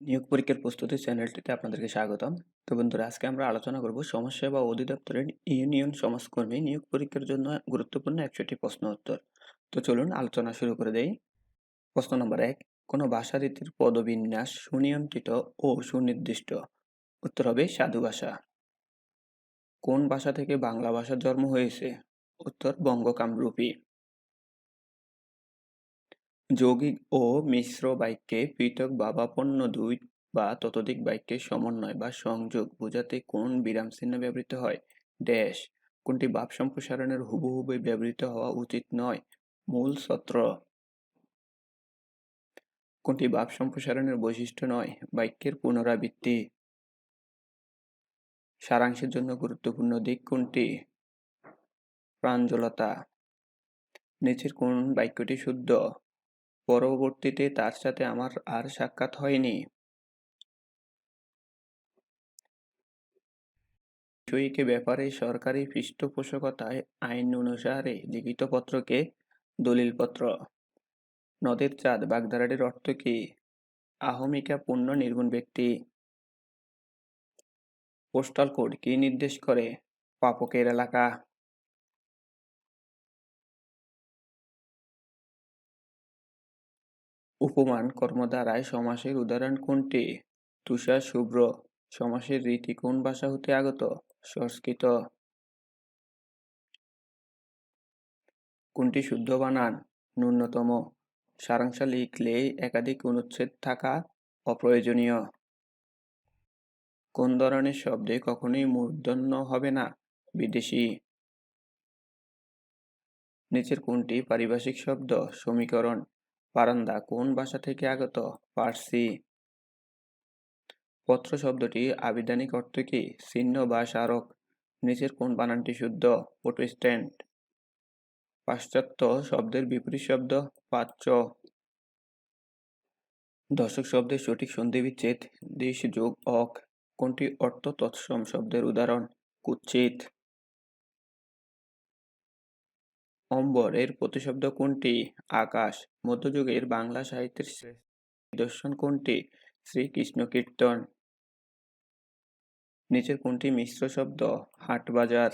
নিয়োগ পরীক্ষার প্রস্তুতি চ্যানেলটিতে আপনাদেরকে স্বাগতম। তো বন্ধুরা, আজকে আমরা আলোচনা করব সমাজসেবা অধিদপ্তরের ইউনিয়ন সমাজকর্মী নিয়োগ পরীক্ষার জন্য গুরুত্বপূর্ণ একশোটি প্রশ্ন উত্তর। তো চলুন আলোচনা শুরু করে দেই। প্রশ্ন নম্বর এক, কোনো ভাষারীতির পদবিন্যাস সুনিয়ন্ত্রিত ও সুনির্দিষ্ট? উত্তর হবে সাধু ভাষা। কোন ভাষা থেকে বাংলা ভাষার জন্ম হয়েছে? উত্তর বঙ্গকামরূপী। যৌগিক ও মিশ্র বাক্যে পৃথক বা বাপন্য দুই বা ততোধিক বাক্যের সমন্বয় বা সংযোগ বোঝাতে কোন বিরাম চিহ্ন ব্যবহৃত হয়? ড্যাশ, কোনটি ভাব সম্প্রসারণের হুবহুবে ব্যবহৃত হওয়া উচিত নয়? মূল সত্র, কোনটি ভাব সম্প্রসারণের বৈশিষ্ট্য নয়? বাক্যের পুনরাবৃত্তি, সারাংশের জন্য গুরুত্বপূর্ণ দিক কোনটি? প্রাঞ্জলতা, নিচের কোন বাক্যটি শুদ্ধ? পরবর্তীতে তার সাথে আমার আর সাক্ষাৎ হয়নি। বিষয়কে ব্যাপারে সরকারি পৃষ্ঠপোষকতায় আইন অনুসারে লিখিত পত্রকে দলিলপত্র। নদের চাঁদ বাগদারাটির অর্থ কি? আহমিকা পূর্ণ নির্গুণ ব্যক্তি। পোস্টাল কোড, কি নির্দেশ করে? পাপকের এলাকা। উপমান কর্মধারায় সমাসের উদাহরণ কোনটি? তুষার শুভ্র, সমাসের রীতি কোন ভাষা হতে আগত? সংস্কৃত। কোনটি শুদ্ধ বানান ন্যূনতম। সারাংশ লিখলে একাধিক অনুচ্ছেদ থাকা অপ্রয়োজনীয়। কোন ধরনের শব্দে কখনোই মূর্ধন্য হবে না? বিদেশি। নিচের কোনটি পারিভাষিক শব্দ? সমীকরণ। বারান্দা কোন ভাষা থেকে আগত? পার্সি পত্র শব্দটি আবিধানিক অর্থ কি? চিহ্ন বা স্মারক। নিচের কোন বানানটি শুদ্ধ? প্রোটেস্ট্যান্ট পাশ্চাত্য শব্দের বিপরীত শব্দ পাচ্য। দশক শব্দের সঠিক সন্ধি বিচ্ছেদ দেশ যোগ অক। কোনটি অর্থ তৎসম শব্দের উদাহরণ? কুচ্ছিত। অম্বর এর প্রতিশব্দ কোনটি? আকাশ, মধ্যযুগের বাংলা সাহিত্যের নিদর্শন কোনটি? শ্রীকৃষ্ণ কীর্তন। নিচের কোনটি মিশ্র শব্দ? হাটবাজার।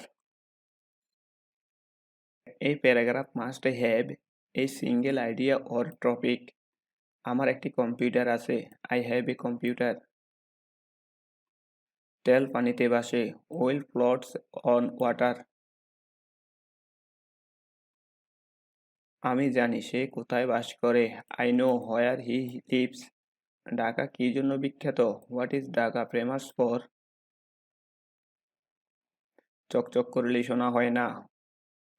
এই paragraph must have a single idea or topic. আমার একটি কম্পিউটার আছে, আই হ্যাভ এ কম্পিউটার। তেল পানিতে বাসে ওয়েল ফ্লোটস অন ওয়াটার। আমি জানি সে কোথায় বাস করে। I know where he lives Dhaka কি জন্য বিখ্যাত? What is Dhaka famous for চকচক করলে শোনা হয় না।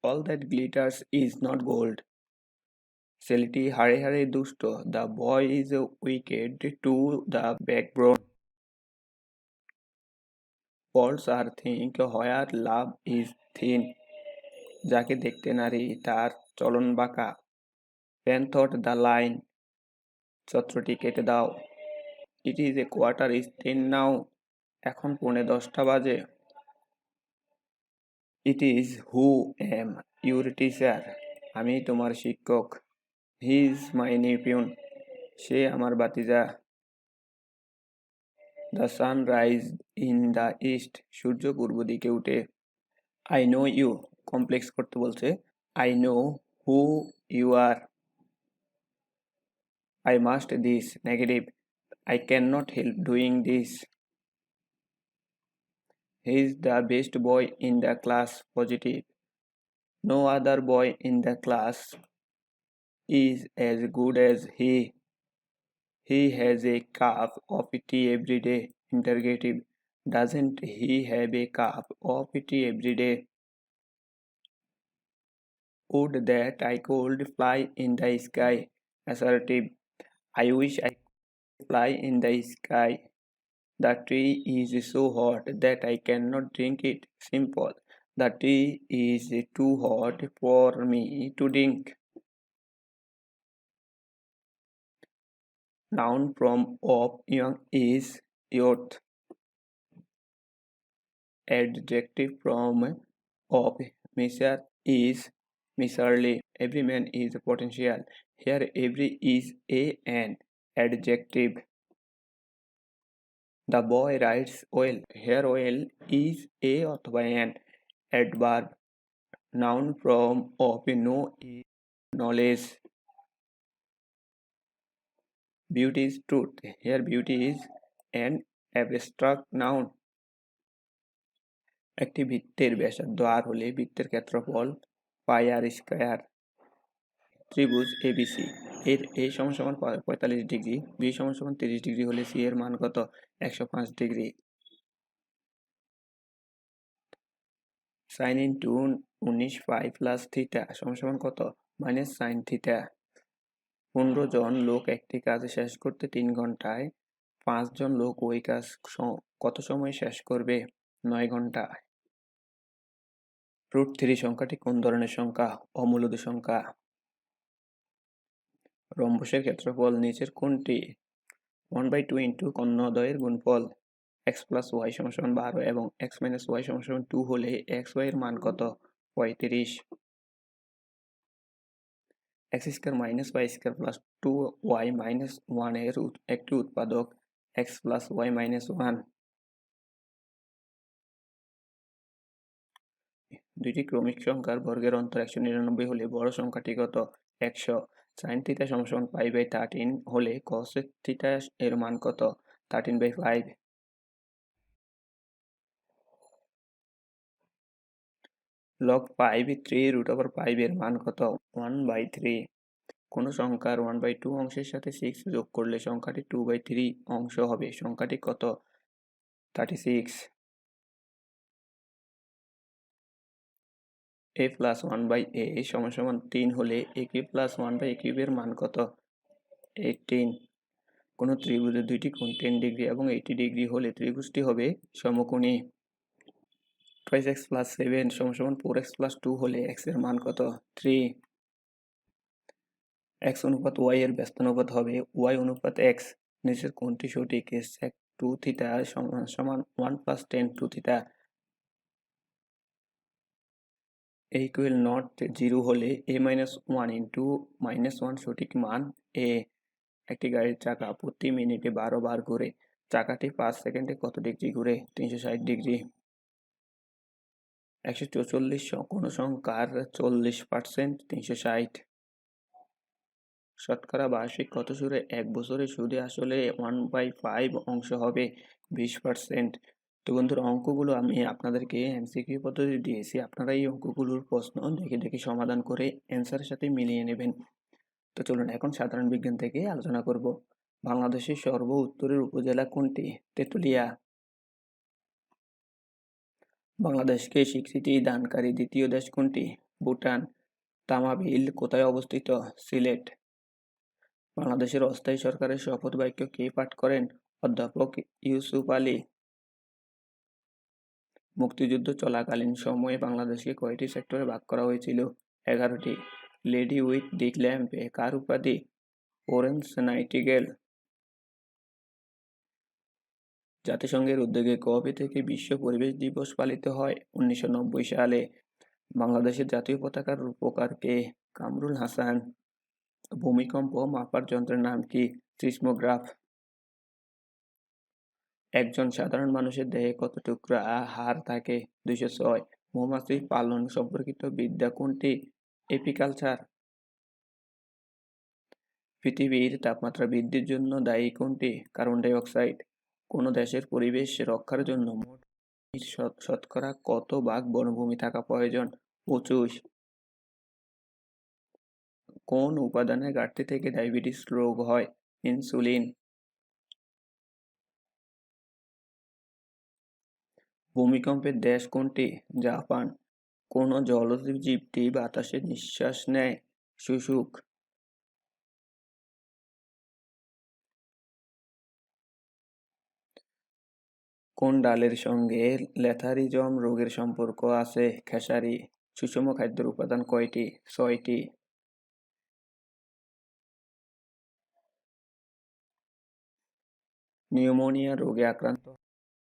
All that glitters is not gold ছেলেটি হাড়ে হাড়ে দুষ্ট। The boy is wicked to the backbone faults are thick where love is thin যাকে দেখতে নারী, তার চলন বাঁকা। প্যান্থট দ্য লাইন। চত্রটি কেটে দাও। It is a quarter is ten now এখন পৌনে দশটা বাজে। It is who am your teacher আমি তোমার শিক্ষক। হি ইজ মাই নিপিউন সে আমার বাতিজা the sun rise in the east সূর্য পূর্ব দিকে উঠে। আই নো ইউ কমপ্লেক্স করতে বলছে। I know who you are. I must this negative. I cannot help doing this. He is the best boy in the class positive. No other boy in the class is as good as he. He has a cup of tea every day. Interrogative. Doesn't he have a cup of tea every day? Would that i could fly in the sky? Assertive i wish i could fly in the sky. The tea is so hot that i cannot drink it. Simple. The tea is too hot for me to drink. Noun from of young is youth. Adjective from of measure is miserly every man is potential here every is a an adjective the boy rides well here well is a অথবা an adverb noun from of no knowledge beauty is truth here beauty is an abstract noun একটি বৃত্তের ব্যাসার্ধ আর হলে বৃত্তের ক্ষেত্রফল পাই আর square ত্রিভুজ ABC এর এ সমান সমান পঁয়তাল্লিশ ডিগ্রি, বি সমান সমান তিরিশ ডিগ্রি হলে সি এর মান কত? একশো পাঁচ ডিগ্রি। সাইন ইন্টু উনিশ ফাইভ প্লাস থিটা সমান সমান কত? মাইনাস সাইন থিটা পনেরো জন লোক একটি কাজ শেষ করতে তিন ঘন্টায় পাঁচজন লোক ওই কাজ কত সময় শেষ করবে? নয় ঘণ্টা। রুট থ্রি সংখ্যাটি কোন ধরনের সংখ্যা? অমূলদ সংখ্যা। রম্বসের ক্ষেত্রফল নিচের কোনটি? ওয়ান বাই টু ইন্টু কর্ণদ্বয়ের গুণফল। এক্স প্লাস ওয়াই সমান সমান বারো এবং এক্স মাইনাস ওয়াই সমান সমান টু হলে এক্স ওয়াই এর মান কত? পঁয়ত্রিশ। X square minus y square plus two y minus ওয়ানের উৎ- একটি উৎপাদক। X plus y minus one দুইটি ক্রমিক সংখ্যার বর্গের অন্তর একশো নিরানব্বই হলে বড় সংখ্যাটি কত? একশো। সাইন থিটা সমান পাই বাই থার্টিন হলে কস থিটা এর মান কত? Thirteen by five log five three root over এর মান কত? ওয়ান বাই থ্রি কোনো সংখ্যার ওয়ান বাই টু অংশের সাথে সিক্স যোগ করলে সংখ্যাটি টু বাই থ্রি অংশ হবে। সংখ্যাটি কত? Thirty six a plus one by a সমান সমান তিন হলে a cube plus one by a কিউবের মান কত? এইটিন কোনো ত্রিভুজের দুইটি কোণ টেন ডিগ্রি এবং এইটি ডিগ্রি হলে ত্রিভুজটি হবে সমকোণী। টুয়াইস এক্স প্লাস সেভেন সমান সমান ফোর এক্স প্লাস টু হলে এক্সের মান কত? থ্রি এক্স অনুপাত ওয়াই এর ব্যস্ত অনুপাত হবে ওয়াই অনুপাত এক্স নিচের কোনটি সঠিক এস এক টু থিটা সমান সমান one plus tan two theta a equal not zero হলে a minus one into minus one সঠিক মান এ একটি গাড়ির চাকা প্রতি মিনিটে বারো বার ঘুরে। চাকাটি পাঁচ সেকেন্ডে কত ডিগ্রি ঘুরে? তিনশো ষাট ডিগ্রি। একশো চৌচল্লিশ কোনো সংখ্যার চল্লিশ পার্সেন্ট তিনশো ষাট। শতকরা বার্ষিক কত সুরে? এক বছরে সুদে আসলে ওয়ান বাই ফাইভ অংশ হবে, বিশ পার্সেন্ট তো বন্ধুরা, অঙ্কগুলো আমি আপনাদেরকে এমসিকিউ পদ্ধতি দিয়েছি। আপনারা এই অঙ্কগুলোর প্রশ্ন দেখে দেখে সমাধান করে অ্যান্সারের সাথে মিলিয়ে নেবেন। তো চলুন এখন সাধারণ বিজ্ঞান থেকে আলোচনা করব। বাংলাদেশের সর্ব উত্তরের উপজেলা কোনটি? তেঁতুলিয়া। বাংলাদেশকে স্বীকৃতি দানকারী দ্বিতীয় দেশ কোনটি? ভুটান। তামাবিল কোথায় অবস্থিত? সিলেট। বাংলাদেশের অস্থায়ী সরকারের শপথ বাক্য কে পাঠ করেন? অধ্যাপক ইউসুফ আলী। মুক্তিযুদ্ধ চলাকালীন সময়ে বাংলাদেশকে কয়টি সেক্টরে ভাগ করা হয়েছিল। এগারোটি। লেডি উইথ দি ল্যাম্পে কার উপাধি? ওরেন্স নাইটিগেল জাতিসংঘের উদ্যোগে কবে থেকে বিশ্ব পরিবেশ দিবস পালিত হয় উনিশশো নব্বই সালে। বাংলাদেশের জাতীয় পতাকার রূপকার কে? কামরুল হাসান। ভূমিকম্প মাপার যন্ত্রের নাম কি? সিসমোগ্রাফ। একজন সাধারণ মানুষের দেহে কত টুকরা হাড় থাকে? দুইশো ছয়। মৌমাছি পালন সম্পর্কিত বিদ্যা কোনটি? এপিকালচার। পৃথিবীর তাপমাত্রা বৃদ্ধির জন্য দায়ী কোনটি? কার্বন ডাই অক্সাইড কোনো দেশের পরিবেশ রক্ষার জন্য মোট শত- শতকরা কত ভাগ বনভূমি থাকা প্রয়োজন? পঁচিশ। কোন উপাদানের ঘাটতি থেকে ডায়াবেটিস রোগ হয়? ইনসুলিন। ভূমিকম্পের দেশ কোনটি? জাপান। কোন জলজ জীবটি বাতাসে নিঃশ্বাস নেয়? শুশুক কোন ডালের সঙ্গে ল্যাথারিজম রোগের সম্পর্ক আছে? খেসারি। সুষম খাদ্যের উপাদান কয়টি? ছয়টি। নিউমোনিয়া রোগে আক্রান্ত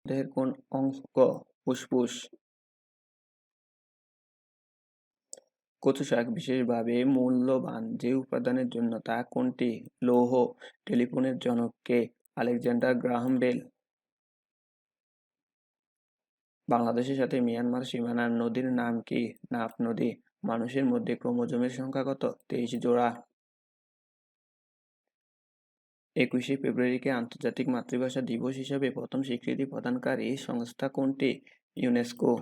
দেহের কোন অঙ্গ ফুসফুস। কচু শাক বিশেষভাবে মূল্যবান। যে উপাদানের জন্য তা কোনটি? লৌহ, টেলিফোনের জনককে আলেকজান্ডার গ্রাহাম বেল। বাংলাদেশের সাথে মিয়ানমার সীমানার নদীর নাম কি? নাফ নদী। মানুষের মধ্যে ক্রোমোজোমের সংখ্যা কত? তেইশ জোড়া। একুশে ফেব্রুয়ারিকে আন্তর্জাতিক মাতৃভাষা দিবস হিসাবে প্রথম স্বীকৃতি প্রদানকারী সংস্থা কোনটি? ইউনেস্কো।